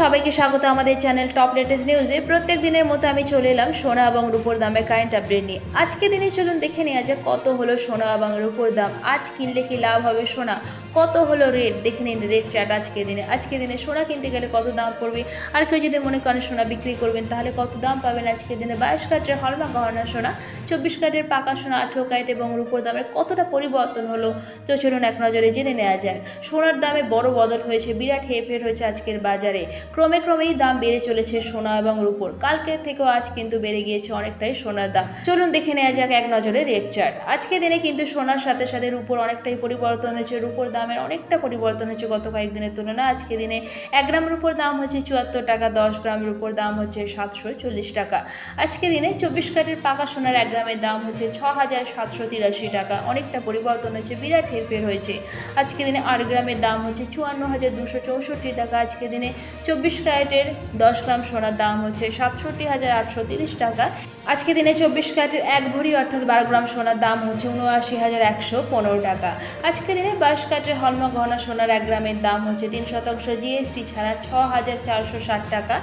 সবাইকে স্বাগত আমাদের চ্যানেল টপ লেটেস্ট নিউজে। প্রত্যেক দিনের মতো আমি চলে এলাম সোনা এবং রূপোর দামের কারেন্ট আপডেট নিয়ে। আজকে দিনে চলুন দেখে নেওয়া যাক কত হলো সোনা এবং রূপোর দাম। আজ কিনলে কি লাভ হবে সোনা? কত হলো রেট দেখে নিন রেট চার্ট আজকে দিনে। আজকে দিনে সোনা কিনতে গেলে কত দাম পড়বে? আর কেউ যদি মনে করেন সোনা বিক্রি করবেন, তাহলে কত দাম পাবেন আজকে দিনে? বাইশ কাটের হলমা গহনা সোনা, চব্বিশ কাটের পাকা সোনা, আঠেরো কারেট এবং রূপোর দামের কতটা পরিবর্তন হলো? তো চলুন এক নজরে জেনে নেওয়া যাক। সোনার দামে বড় বদল হয়েছে, বিরাট হেরফের হয়েছে আজকের বাজারে। ক্রমে ক্রমেই দাম বেড়ে চলেছে সোনা এবং রুপোর। কালকের থেকেও আজ কিন্তু বেড়ে গিয়েছে অনেকটাই সোনার দাম। চলুন দেখে নেওয়া যাক এক নজরে রেট চার্ট। আজকে দিনে কিন্তু সোনার সাথে সাথে রুপোর অনেকটাই পরিবর্তন হয়েছে। রুপোর দামের অনেকটা পরিবর্তন হয়েছে গত কয়েকদিনের তুলনায়। আজকে দিনে এক গ্রাম রূপোর দাম হচ্ছে চুয়াত্তর টাকা, দশ গ্রাম রূপোর দাম হচ্ছে সাতশো চল্লিশ টাকা। আজকে দিনে চব্বিশ কাটের পাকা সোনার এক গ্রামের দাম হচ্ছে ছ হাজার সাতশো তিরাশি টাকা। অনেকটা পরিবর্তন হয়েছে, বিরাট হেরফের হয়েছে। আজকে দিনে আট গ্রামের দাম হচ্ছে চুয়ান্ন হাজার দুশো চৌষট্টি টাকা। আজকে দিনে চব্বিশ ক্যারেটের দশ গ্রাম সোনার দাম হচ্ছে সাতষট্টি হাজার আটশো তিরিশ টাকা। আজকে দিনে চব্বিশ ক্যারেটের এক ভরি অর্থাৎ বারো গ্রাম সোনার দাম হচ্ছে উনআশি হাজার একশো পনেরো টাকা। আজকে দিনে বাইশ ক্যারেটের হলমা গহনা সোনার এক গ্রামের দাম হচ্ছে তিন শতাংশ জিএসটি ছাড়া ছ হাজার চারশো ষাট টাকা।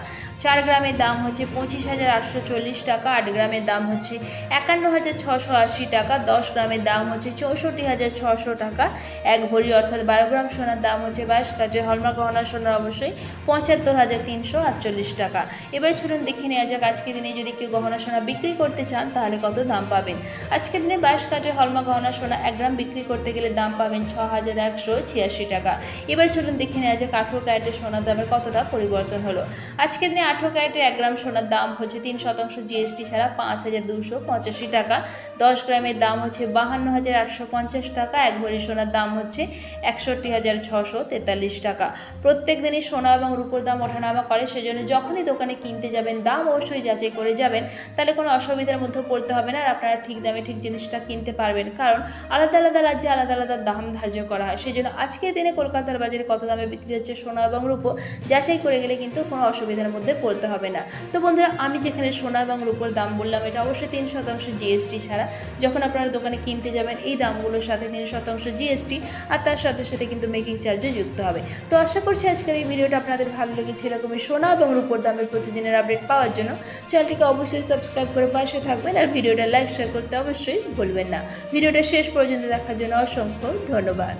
চার গ্রামের দাম হচ্ছে পঁচিশ হাজার আটশো চল্লিশ টাকা, আট গ্রামের দাম হচ্ছে একান্ন হাজার ছশো আশি টাকা, দশ গ্রামের দাম হচ্ছে চৌষট্টি হাজার ছশো টাকা। এক ভরি অর্থাৎ বারো গ্রাম সোনার দাম হচ্ছে বাইশ কাজের হলমা গহনা সোনার অবশ্যই পঁচাত্তর হাজার তিনশো আটচল্লিশ টাকা। এবার চলুন দেখে নেওয়া যাক আজকের দিনে যদি কেউ গহনা সোনা বিক্রি করতে চান, তাহলে কত দাম পাবেন? আজকের দিনে বাইশ কাজের হলমা গহনা সোনা এক গ্রাম বিক্রি করতে গেলে দাম পাবেন ছ হাজার একশো ছিয়াশি টাকা। এবার চলুন দেখে নেওয়া যাক আঠেরো ক্যারেটের সোনার দামের কতটা পরিবর্তন হলো। আজকের দিনে আঠেরো ক্যারেটের এক গ্রাম সোনার দাম হচ্ছে তিন শতাংশ জিএসটি ছাড়া পাঁচ হাজার দুশো পঁচাশি টাকা। দশ গ্রামের দাম হচ্ছে বাহান্ন হাজার আটশো পঞ্চাশ টাকা, এক ভরি সোনার দাম হচ্ছে একষট্টি হাজার ছশো তেতাল্লিশ টাকা। প্রত্যেক দিনই সোনা এবং রূপোর দাম ওঠানামা করে, সেজন্য যখনই দোকানে কিনতে যাবেন, দাম অবশ্যই যাচাই করে যাবেন। তাহলে কোনো অসুবিধার মধ্যে পড়তে হবে না আর আপনারা ঠিক দামে ঠিক জিনিসটা কিনতে পারবেন। কারণ আলাদা আলাদা রাজ্যে আলাদা আলাদা দাম ধার্য করা হয়। সেই জন্য আজকের দিনে কলকাতার বাজারে কত দামে বিক্রি হচ্ছে সোনা এবং রূপো, যাচাই করে গেলে কিন্তু কোনো অসুবিধার মধ্যে পড়তে হবে না। তো বন্ধুরা, আমি যেখানে সোনা এবং রূপোর দাম বললাম, এটা অবশ্যই তিন শতাংশ জিএসটি ছাড়া। যখন আপনারা দোকানে কিনতে যাবেন, এই দামগুলোর সাথে তিন শতাংশ জিএসটি, আর তার সাথে সাথে কিন্তু মেকিং চার্জও যুক্ত হবে। তো আশা করছি আজকের এই ভিডিওটা আপনাদের ভালো থেকে কিছু রকমের সোনা এবং রূপোর দামের প্রতিদিনের আপডেট পাওয়ার জন্য চ্যানেলটিকে অবশ্যই সাবস্ক্রাইব করে পাশে থাকবেন আর ভিডিওটা লাইক, শেয়ার করতে অবশ্যই ভুলবেন না। ভিডিওটা শেষ পর্যন্ত দেখার জন্য অসংখ্য ধন্যবাদ।